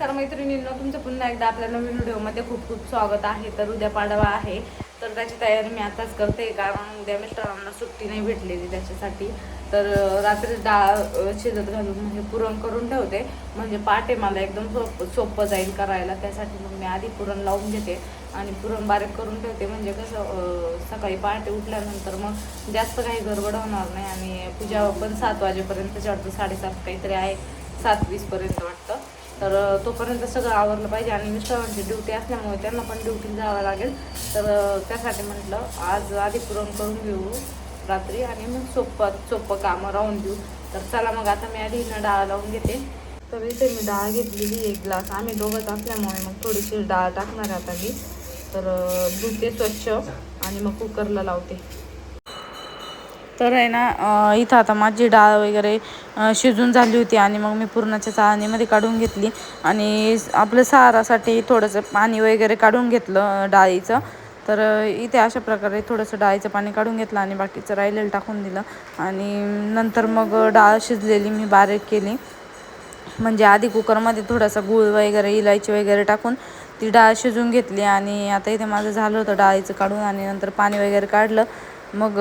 नमस्कार मैत्रिणींनो तुमचं पुन्हा एकदा आपल्या नवीन व्हिडिओमध्ये खूप खूप स्वागत आहे. तर उद्या पाडवा आहे. तर त्याची तयारी मी आताच करते कारण उद्या मिस्टरांना सुट्टी नाही भेटलेली त्याच्यासाठी. तर रात्री डाळ शिजत घालून म्हणजे पुरण करून ठेवते. म्हणजे पाटे मला एकदम सोपं सोपं जाईल करायला. त्यासाठी मग मी आधी पुरण लावून घेते आणि पुरण बारीक करून ठेवते. म्हणजे कसं सकाळी पहाटे उठल्यानंतर मग जास्त काही गडबड होणार नाही आणि पूजा पण सात वाजेपर्यंत वाटतं साडेसात काहीतरी आहे. सात वीसपर्यंत वाटतं. तर तोपर्यंत सगळं आवरलं पाहिजे आणि मिस्टरांची ड्युटी असल्यामुळे त्यांना पण ड्युटीला जावं लागेल. तर त्यासाठी म्हटलं आज आधी पुरण करून घेऊ रात्री आणि मग सोपं सोपं कामं राहून देऊ. तर चला मग आता मी आधी हिनं डाळ लावून घेते. तर इथे मी डाळ घेतलेली एक ग्लास. आम्ही दोघंच असल्यामुळे मग थोडीशी डाळ टाकणार आता मी. तर धुते स्वच्छ आणि मग कुकरला लावते. तर आहे ना इथं आता माझी डाळ वगैरे शिजून झाली होती आणि मग मी पुरणाच्या चाळणीमध्ये काढून घेतली. आणि आपलं सारासाठी थोडंसं पाणी वगैरे काढून घेतलं डाळीचं. तर इथे अशा प्रकारे थोडंसं डाळीचं पाणी काढून घेतलं आणि बाकीचं राहिलेलं टाकून दिलं. आणि नंतर मग डाळ शिजलेली मी बारीक केली. म्हणजे आधी कुकरमध्ये थोडासा गूळ वगैरे इलायची वगैरे टाकून ती डाळ शिजून घेतली. आणि आता इथे माझं झालं होतं डाळीचं काढून आणि नंतर पाणी वगैरे काढलं. मग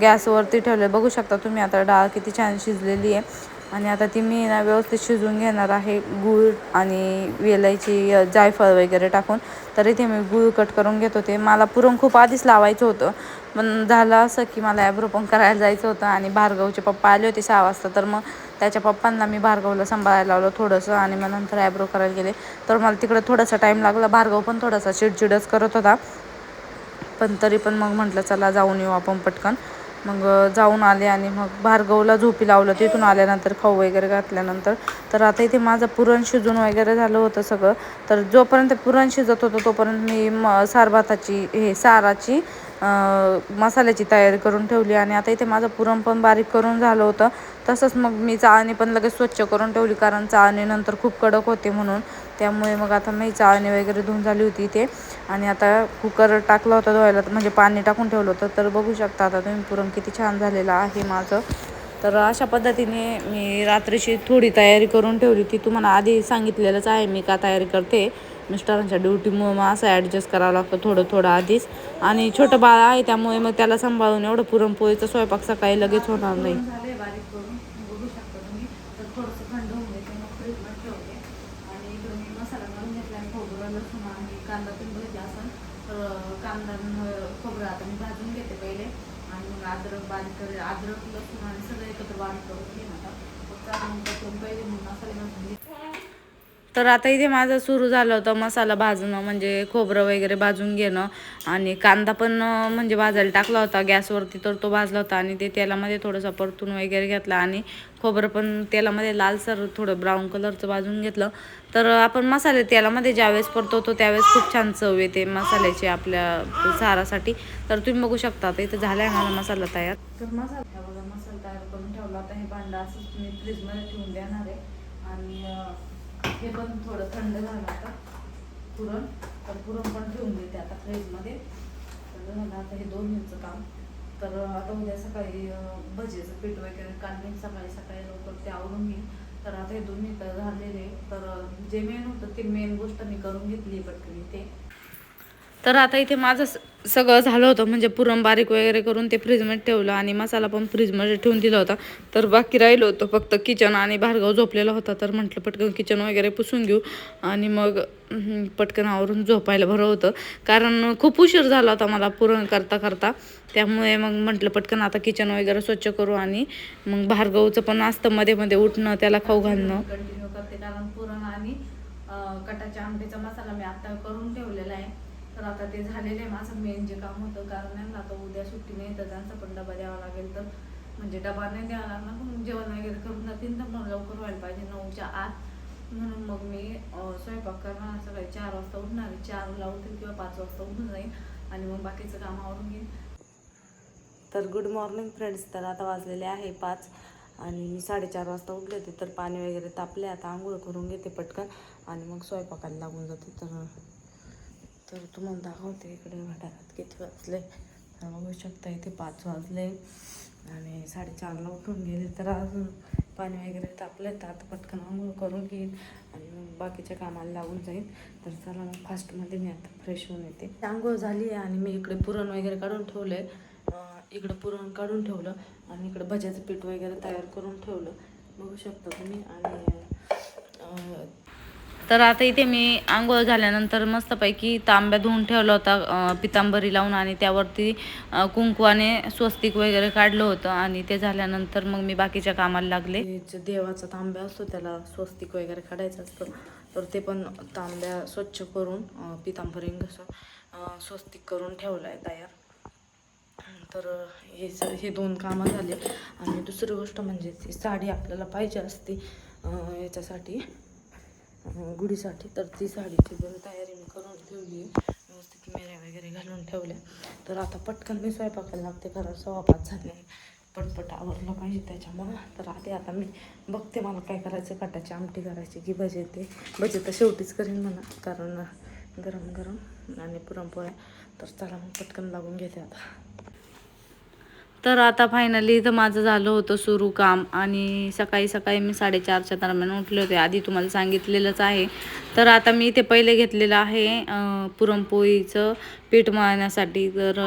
गॅसवरती ठेवले बघू शकता तुम्ही आता डाळ किती छान शिजलेली आहे. आणि आता ती मी ना व्यवस्थित शिजून घेणार आहे. गूळ आणि वेलायची जायफळ वगैरे टाकून. तरी ते मी गूळ कट करून घेत होते. मला पुरण खूप आधीच लावायचं होतं. पण झालं असं की मला ॲब्रो पण करायला जायचं होतं आणि भार्गवचे पप्पा आले होते सहा वाजता. तर मग त्याच्या पप्पांना मी भार्गवला सांभाळायला लावलं थोडंसं आणि मग नंतर ॲब्रो करायला गेले. तर मला तिकडं थोडासा टाईम लागला. भार्गव पण थोडासा चिडचिडच करत होता. पण तरी पण मग म्हटलं चला जाऊन येऊ आपण पटकन. मग जाऊन आले आणि मग भार्गवला झोपी लावलं. तिथून आल्यानंतर खाऊ वगैरे घातल्यानंतर. तर आता इथे माझं पुरण शिजून वगैरे झालं होतं सगळं. तर जोपर्यंत पुरण शिजत होतं तोपर्यंत मी म सारभाताची हे साराची मसाल्याची तयारी करून ठेवली. आणि आता इथे माझं पुरण पण बारीक करून झालं होतं. तसंच मग मी चाळणी पण लगेच स्वच्छ करून ठेवली कारण चाळणीनंतर खूप कडक होते म्हणून. त्यामुळे मग आता मी चाळणी वगैरे धुवून झाली होती इथे. आणि आता कुकर टाकला होता धुवायला म्हणजे पाणी टाकून ठेवलं होतं. तर बघू शकता आता तुम्ही पुरण किती छान झालेलं आहे माझं. तर अशा पद्धतीने मी रात्रीची थोडी तयारी करून ठेवली होती. तुम्हाला आधी सांगितलेलंच आहे मी का तयारी करते. मिस्टरांच्या ड्युटीमुळे मग असं ॲडजस्ट करावं लागतं थोडं थोडं आधीच. आणि छोटं बाळ आहे त्यामुळे मग त्याला सांभाळून एवढं पुरणपोळीचा स्वयंपाक सकाळी लगेच होणार नाही. आणि दोन्ही मी मसाला घालून घेतला आणि खोबरं लसूण आणि कांदा तुम्ही बघितला तर कांदा खोबरं आता मी भाजून घेते पहिले. आणि मग अद्रक बारीक अद्रक लसूण आणि सगळं एकत्र बारीक करून घेईन आता. फक्त आपण पहिले मसाले घालून घेते. तर आता इथे माझं सुरू झालं होतं मसाला भाजणं म्हणजे खोबरं वगैरे भाजून घेणं. आणि कांदा पण म्हणजे भाजायला टाकला होता गॅसवरती तर तो भाजला होता. आणि ते तेलामध्ये थोडंसं परतून वगैरे घेतला. आणि खोबरं पण तेलामध्ये लालसर थोडं ब्राऊन कलरचं भाजून घेतलं. तर आपण मसाले तेलामध्ये ज्यावेळेस परतवतो त्यावेळेस खूप छान चव येते मसाल्याची आपल्या सारासाठी. तर तुम्ही बघू शकता इथं झाला आहे मला मसाला तयार. तर मसाला बघा मसाला तयार करून ठेवला. आता हे भांडं असंच तुम्ही फ्रीजमध्ये ठेवून द्या हे पण थोडं थंड झालं आता. पुरण. तर पुरण पण ठेवून देते आता फ्रीजमध्ये. तर झालं आता हे दोन मिनिटचं काम. तर आता उद्या सकाळी भजेचं भजीचं पीठ वगैरे काढणे सकाळी सकाळी लवकर ते आवडून घेईन. तर आता हे दोन्ही मिनटं झालेले. तर जे मेन होतं ते मेन गोष्ट मी करून घेतली पटकन ते तर आता इथे माझं सगळं झालं होतं. म्हणजे पुरण बारीक वगैरे करून ते फ्रीजमध्ये ठेवलं आणि मसाला पण फ्रीजमध्ये ठेवून दिला होता. तर बाकी राहिलं होतं फक्त किचन आणि भार्गव झोपलेला होता. तर म्हटलं पटकन किचन वगैरे पुसून घेऊ आणि मग पटकनावरून पटकन आवरून झोपायला बरं होतं. कारण खूप उशीर झाला होता मला पुरण करता करता. त्यामुळे मग म्हटलं पटकन आता किचन वगैरे स्वच्छ करू आणि मग भार्गवचं पण असतं मध्ये मध्ये उठणं त्याला खाऊ घालणं. कंटिन्यू करते कारण पुरण आणि कटाच्या आंबेचा मसाला मी आता करून ठेवलेला आहे. तर आता ते झालेलं आहे. माझं मेन जे काम होतं कारण आहे ना आता उद्या सुट्टी नाही तर त्यांचा पण डबा द्यावा लागेल तर. म्हणजे डबा नाही द्यावा लागणार पण जेवण वगैरे करून जातील तर मग लवकर व्हायला पाहिजे नऊच्या आत. म्हणून मग मी स्वयंपाक करणार सकाळी चार वाजता उठणार आहे. चारला उठेल किंवा पाच वाजता उठून जाईल आणि मग बाकीचं काम आवरून घेईन. तर गुड मॉर्निंग फ्रेंड्स तर आता वाजलेले आहे पाच आणि मी साडेचार वाजता उठले होते तर पाणी वगैरे तापले आता आंघोळ करून घेते पटकन आणि मग स्वयंपाकाला लागून जाते. तर तर तुम्हाला दाखवते इकडे घड्याळात किती वाजले. तर बघू शकता इथे पाच वाजले आणि साडेचारला उठून गेले. तर अजून पाणी वगैरे तापलं तर आता पटकन आंघोळ करून घेईन आणि मग बाकीच्या कामाला लागून जाईन. तर चला मग फास्टमध्ये मी आता फ्रेश होऊन येते. आंघोळ झाली आहे आणि मी इकडे पुरण वगैरे काढून ठेवलं आहे इकडं पुरण काढून ठेवलं आणि इकडं भज्याचं पीठ वगैरे तयार करून ठेवलं. बघू शकता तुम्ही आणि तर आता इथे मी आंघोळ झाल्यानंतर मस्तपैकी तांब्या धुवून ठेवला होता पितांबरी लावून आणि त्यावरती कुंकवाने स्वस्तिक वगैरे काढलं होतं आणि ते झाल्यानंतर मग मी बाकीच्या कामाला लागले. देवाचा तांब्या असतो त्याला स्वस्तिक वगैरे काढायचं असतं. तर ते पण तांब्या स्वच्छ करून पितांबरी कसं स्वस्तिक करून ठेवलं आहे तयार. तर हे हे दोन कामं झाले. आणि दुसरी गोष्ट म्हणजे ती साडी आपल्याला पाहिजे असते याच्यासाठी गुढीसाठी तर ती साडीची बरं तयारी मी करून ठेवली व्यवस्थित मेऱ्या वगैरे घालून ठेवल्या. तर आता पटकन मी स्वयंपाकाला लागते कारण सव्वा झाले पटपट आवरलं पाहिजे त्याच्यामुळं. तर आधी आता मी बघते मला काय करायचं. कटाची आमटी करायची की भजे ते. भजे तर शेवटीच करीन म्हणा कारण गरम गरम आणि पुरणपोळ्या. तर चला मग पटकन लागून घेते आता. तर आता फायनली इथं माझं झालं होतं सुरू काम आणि सकाळी सकाळी मी साडेचारच्या दरम्यान उठले होते. आधी तुम्हाला सांगितलेलंच आहे. तर आता मी इथे पहिले घेतलेलं आहे पुरणपोळीचं पीठ मळण्यासाठी. तर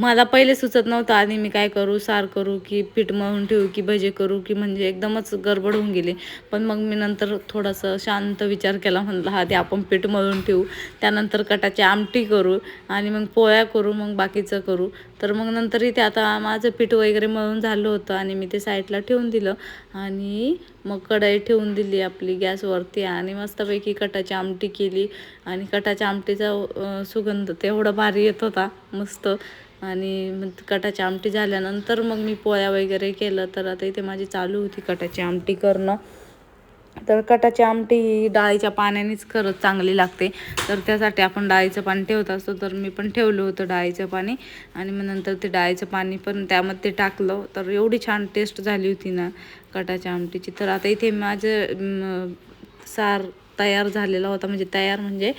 मला पहिले सुचत नव्हतं आणि मी काय करू सार करू की पीठ मळून ठेवू की भजे करू की म्हणजे एकदमच गडबड होऊन गेली. पण मग मी नंतर थोडासा शांत विचार केला म्हणला हा ते आपण पीठ मळून ठेवू. त्यानंतर कटाची आमटी करू आणि मग पोळ्या करू मग बाकीचं करू. तर मग नंतर इथे आता माझं पीठ वगैरे मळून झालं होतं आणि मी ते साईडला ठेवून दिलं. आणि मग कढई ठेवून दिली आपली गॅसवरती आणि मस्तपैकी कटाची आमटी केली. आणि कटाच्या आमटीचा सुगंध तेवढा भारी येत होता मस्त. आणि मग कटाची आमटी झाल्यानंतर मग मी पोळ्या वगैरे केलं. तर आता इथे माझी चालू होती कटाची आमटी करणं. तर कटाची आमटी ही डाळीच्या पाण्यानेच खरंच चांगली लागते. तर त्यासाठी आपण डाळीचं पाणी ठेवत असतो. तर मी पण ठेवलं होतं डाळीचं पाणी. आणि मग नंतर ते डाळीचं पाणी पण त्यामध्ये टाकलं. तर एवढी छान टेस्ट झाली होती ना कटाच्या आमटीची. तर आता इथे माझं सार तयार झालेला होता. म्हणजे तयार म्हणजे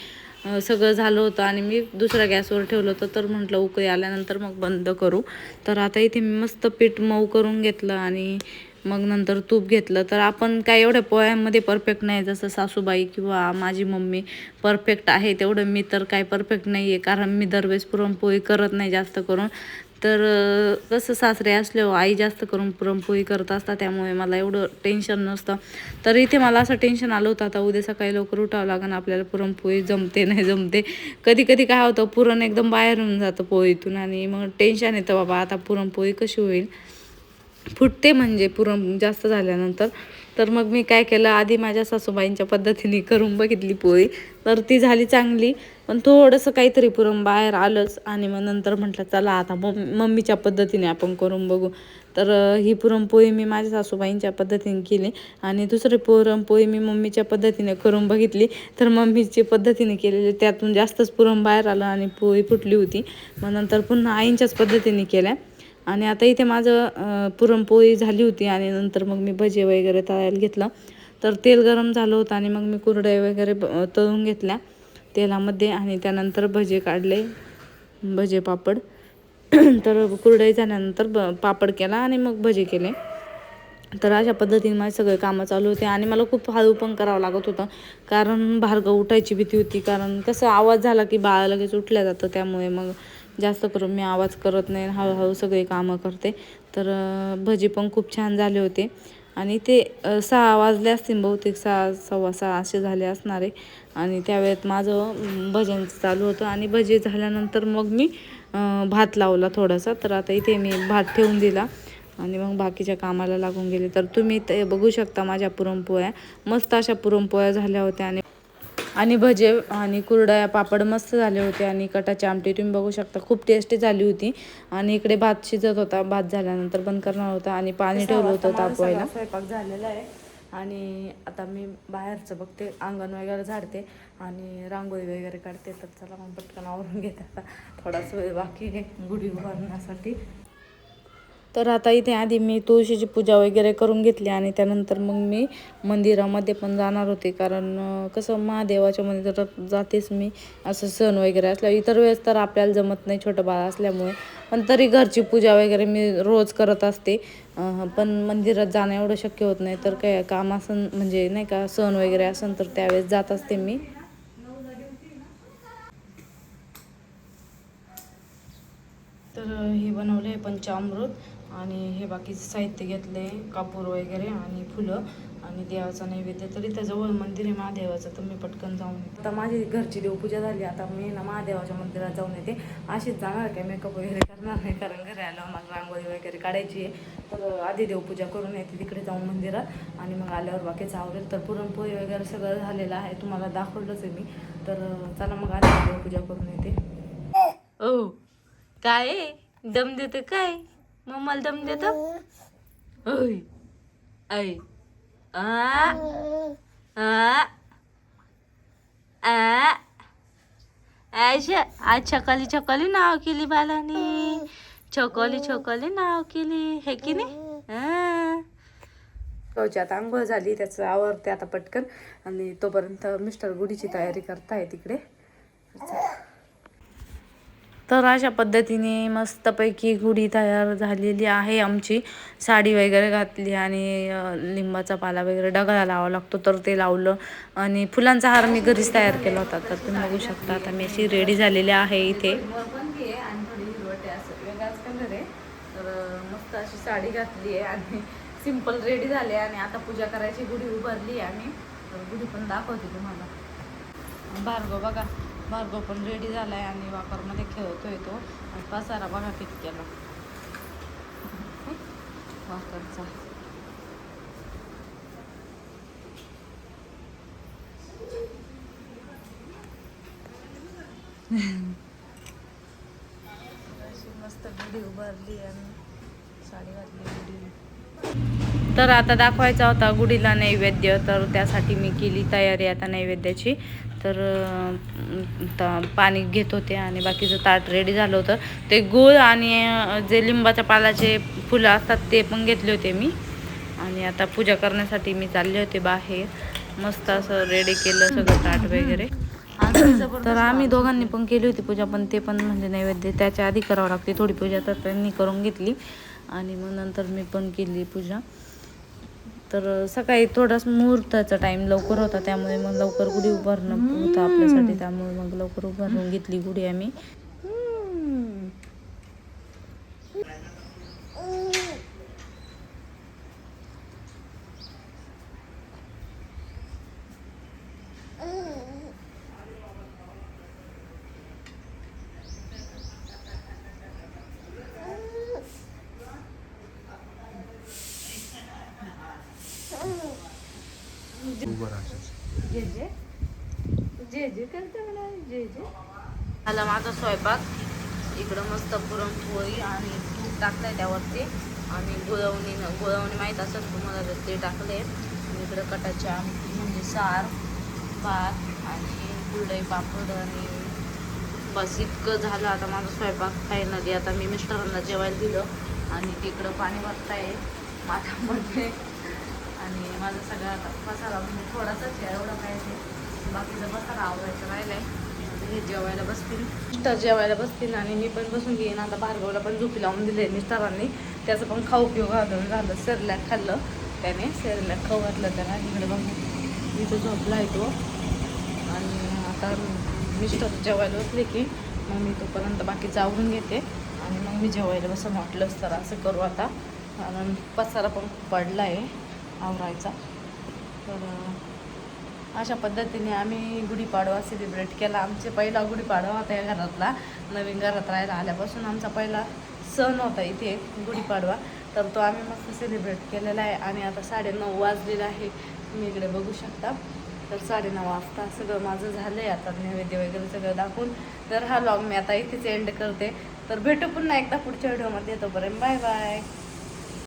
सगळं झालं होतं. आणि मी दुसऱ्या गॅसवर ठेवलं होतं. तर म्हटलं उकळी आल्यानंतर मग बंद करू. तर आता इथे मी मस्त पीठ मऊ करून घेतलं. आणि मग नंतर तूप घेतलं तर आपण काय एवढ्या पोळ्यांमध्ये परफेक्ट नाही जसं सासूबाई किंवा माझी मम्मी परफेक्ट आहे तेवढं मी तर काय परफेक्ट नाही आहे कारण मी दरवेळेस पुरणपोळी करत नाही जास्त करून. तर कसं सासरे असल्यावर हो, आई जास्त करून पुरणपोळी करत असतात त्यामुळे मला एवढं टेन्शन नसतं. तर इथे मला असं टेन्शन आलं होतं आता उद्या सकाळी लवकर उठावं लागेल आपल्याला पुरणपोळी जमते नाही जमते. कधी कधी काय होतं पुरण एकदम बाहेर होऊन जातं पोळीतून आणि मग टेन्शन येतं बाबा आता पुरणपोळी कशी होईल? फुटते म्हणजे पुरण जास्त झाल्यानंतर. तर मग मी काय केलं आधी माझ्या सासूबाईंच्या पद्धतीने करून बघितली पोळी. तर ती झाली चांगली पण थोडंसं काहीतरी पुरण बाहेर आलंच आणि मग नंतर म्हटलं चला आता मम मम्मीच्या पद्धतीने आपण करून बघू. तर ही पुरणपोळी मी माझ्या सासूबाईंच्या पद्धतीने केली आणि दुसरी पुरणपोळी मी मम्मीच्या पद्धतीने करून बघितली. तर मम्मीची पद्धतीने केलेली त्यातून जास्तच पुरण बाहेर आलं आणि पोळी फुटली होती. मग नंतर पुन्हा आईंच्याच पद्धतीने केल्या. आणि आता इथे माझं पुरणपोळी झाली होती आणि नंतर मग मी भजे वगैरे तळायला घेतलं. तर तेल गरम झालं होतं आणि मग मी कुरडई वगैरे ब- तळून घेतल्या तेलामध्ये आणि त्यानंतर भजे काढले भजे पापड. तर कुरडई झाल्यानंतर ब पापड केला आणि मग भजे केले. तर अशा पद्धतीने माझे सगळे कामं चालू होते आणि मला खूप हळू पण करावं लागत होतं. कारण भार्गव उठायची भीती होती कारण कसं आवाज झाला की बाळा लगेच उठल्या जातं त्यामुळे मग जास्त करून मी आवाज करत नाही हळूहळू सगळे कामं करते. तर भजी पण खूप छान झाले होते. आणि ते सहा वाजले असतील बहुतेक सहा सव्वा सहा असे झाले असणारे. आणि त्यावेळेत माझं भजन चालू होतं. आणि भजी झाल्यानंतर मग मी भात लावला थोडासा. तर आता इथे मी भात ठेवून दिला. आणि मग बाकीच्या कामाला लागून गेले. तर तुम्ही ते बघू शकता माझ्या पुरणपोळ्या. मस्त अशा पुरणपोळ्या झाल्या होत्या आणि आणि भजे आणि कुरडया पापड मस्त झाले होते आणि कटाची आमटी. तुम्ही बघू शकता खूप टेस्टी झाली होती. आणि इकडे भात शिजत होता भात झाल्यानंतर बंद करणार होता आणि पाणी ठेवलं होतं तापवायला. स्वयंपाक झालेला आहे. आणि आता मी बाहेरचं बघते अंगण वगैरे झाडते आणि रांगोळी वगैरे काढते. तर चला मग पटकन आवरून घेते आता. थोडासा वेळ बाकी आहे गुढी उभारण्यासाठी. तर आता इथे आधी मी तुळशीची पूजा वगैरे करून घेतली आणि त्यानंतर मग मी मंदिरामध्ये पण जाणार होते. कारण कसं महादेवाच्या मंदिरात जातेच मी. असं सण वगैरे असल्या इतर वेळेस तर आपल्याला जमत नाही छोटं बाळ असल्यामुळे. पण तरी घरची पूजा वगैरे मी रोज करत असते. पण मंदिरात जाणं एवढं शक्य होत नाही. तर काय काम असन म्हणजे नाही का सण वगैरे असन तर त्यावेळेस जात असते मी. तर हे बनवले आहे पंचामृत. आणि हे बाकीचं साहित्य घेतले कापूर वगैरे आणि फुलं आणि देवाचा नैवेद्य. तर इथं जवळ मंदिर आहे महादेवाचं तर मी पटकन जाऊन येते. आता माझी घरची देवपूजा झाली आता मी ना महादेवाच्या मंदिरात जाऊन येते. अशीच जाणार काय? मेकअप वगैरे करणार नाही कारण घरी आल्यावर मला रांगोळी वगैरे काढायची आहे. तर आधी देवपूजा करून येते तिकडे जाऊन मंदिरात. आणि मग आल्यावर बाकीचं आवडेल तर पुरणपोळी वगैरे सगळं झालेलं आहे तुम्हाला दाखवलंच आहे मी. तर चला मग आधी देवपूजा करून येते. ओ काय? आहे? दम देते काय? मम्माला दम देतो. ओय. ऐ. आ. आ. आ. आयशा आज छकाली छकाली नाव केली बालानी. छकोली छकोली नाव केली. हे की नाही? कवची आता आंघोळ झाली त्याचं आवरते आता पटकन. आणि तोपर्यंत मिस्टर गुढीची तयारी करताय तिकडे. तर अशा पद्धतीने मस्तपैकी गुढी तयार झालेली आहे. आमची साडी वगैरे घातली आणि लिंबाचा पाला वगैरे डगळा लावावा लागतो. तर ते लावलं आणि फुलांचा हार मी घरीच तयार केला होता. तर तुम्ही बघू शकता आता मी अशी रेडी झालेली आहे इथे. थोडी तर मस्त अशी साडी घातली आहे आणि सिंपल रेडी झाले आणि आता पूजा करायची गुढी उभारली आहे आम्ही. तर गुढी पण दाखवते तुम्हाला. भार्गव बघा. भार्गव पण रेडी झालाय आणि वापरमध्ये खेळतोय तो. आणि पसारा बघा किती केला वाकरचा मस्त गुढी उभारली आणि साडी घातली गुढी तर आता दाखवायचा होता गुढीला नैवेद्य तर त्यासाठी मी केली तयारी आता नैवेद्याची. तर ता पाणी घेत होते आणि बाकीचं ताट रेडी झालं होतं. ते गुळ आणि जे लिंबाच्या पालाचे फुलं असतात ते पण घेतले होते मी. आणि आता पूजा करण्यासाठी मी चालले होते बाहेर. मस्त असं रेडी केलं सगळं ताट वगैरे. तर आम्ही दोघांनी पण केली होती पूजा पण ते पण म्हणजे नैवेद्य त्याच्या आधी करावं लागते. थोडी पूजा तर त्यांनी करून घेतली. आणि मग नंतर मी पण केली पूजा. तर सकाळी थोडाच मुहूर्ताचा टाइम लवकर होता त्यामुळे मग लवकर गुढी उभारणं होतं आपल्यासाठी. त्यामुळे मग लवकर उभारून घेतली गुढी आम्ही. जे जे जे जे करते जे जे आला माझा स्वयंपाक. इकडं मस्त पुरणपोळी आणि तूप टाकलंय त्यावरती. आणि गुळवणी गुळवणी माहीत असेल तुम्हाला तर ते टाकले आणि इकडं कटाची आमटी म्हणजे सार भात आणि कुरडई पापड आणि बस इतकं झालं. आता माझा स्वयंपाक फायनली आता मी मिस्टरांना जेवायला दिलं. आणि तिकडं पाणी भरताय. माझ्यामध्ये माझं सगळं आता मसाला म्हणजे थोडासाच आहे एवढं काय ते बाकीचं पसारा आवडायचं राहिलंय. आता हे जेवायला बसतील. मिस्टर जेवायला बसतील आणि मी पण बसून घेईन. आता भार्गवला पण झोपी लावून दिले मिस्टरांनी. त्याचं पण खाऊ पिऊ घालून झालं सेरलॅक खाल्लं. त्याने सेरलॅक खाऊ घातलं त्याला. इकडे बघ. इथं झोपला आहे तो. आणि आता मिस्टर जेवायला बसले की मग मी तोपर्यंत बाकीचं जाऊन घेते. आणि मग मी जेवायला बसं वाटलंच तर असं करू आता. कारण पसारा पण पडला आहे. आवरायचा. तर अशा पद्धतीने आम्ही गुढीपाडवा सेलिब्रेट केला. आमचे पहिला गुढीपाडवा होता या घरातला. नवीन घरात राहायला आल्यापासून आमचा पहिला सण होता इथे गुढीपाडवा. तर तो आम्ही मस्त सेलिब्रेट केलेला आहे आणि आता साडेनऊ वाजलेला आहे. तुम्ही इकडे बघू शकता. तर साडेनऊ वाजता सगळं माझं झालं आहे आता नैवेद्य वगैरे सगळं दाखवून. तर हा लॉग मी आता इथेच एंड करते. तर भेटू पुन्हा एकदा पुढच्या व्हिडिओमध्ये तोपर्यंत बाय बाय.